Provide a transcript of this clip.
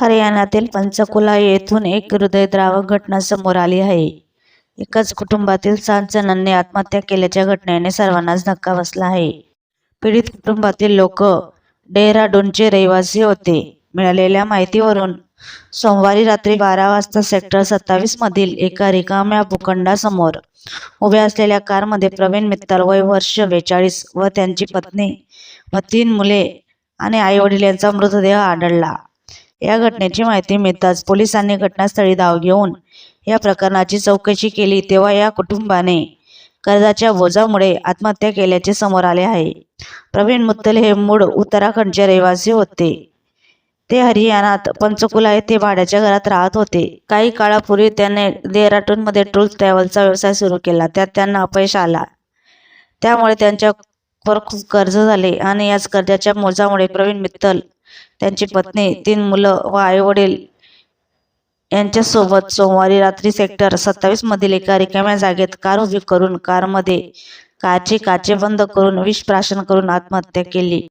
हरियाणातील पंचकुला येथून एक हृदयद्रावक घटना समोर आली आहे. एकाच कुटुंबातील सात जणांनी आत्महत्या केल्याच्या घटनेने सर्वांनाच धक्का बसला आहे. पीडित कुटुंबातील लोक डेहराडूनचे रहिवासी होते. मिळालेल्या माहितीवरून सोमवारी रात्री बारा वाजता सेक्टर सत्तावीस मधील एका रिकाम्या भूखंडासमोर उभ्या असलेल्या कारमध्ये प्रवीण मित्तल वय वर्ष बेचाळीस व त्यांची पत्नी व तीन मुले आणि आईवडील यांचा मृतदेह आढळला. या घटनेची माहिती मिळताच पोलिसांनी घटनास्थळी धाव घेऊन या प्रकरणाची चौकशी केली तेव्हा या कुटुंबाने कर्जाच्या बोजामुळे आत्महत्या केल्याचे समोर आले आहे. प्रवीण मुत्तल हे मूळ उत्तराखंडचे रहिवासी होते. ते हरियाणात पंचकुला येथे भाड्याच्या घरात राहत होते. काही काळापूर्वी त्याने देहराटूनमध्ये टूल्स ट्रॅव्हलचा व्यवसाय सुरू केला. त्यात त्यांना अपयश आला. त्यामुळे त्यांच्यावर खूप कर्ज झाले आणि याच कर्जाच्या मोजामुळे प्रवीण मित्तल त्यांची पत्नी तीन मुलं व आईवडील यांच्यासोबत सोमवारी रात्री सेक्टर सत्तावीस मधील एका रिकाम्या जागेत कार उभी करून कारमध्ये कारचे काचे बंद करून विष प्राशन करून आत्महत्या केली.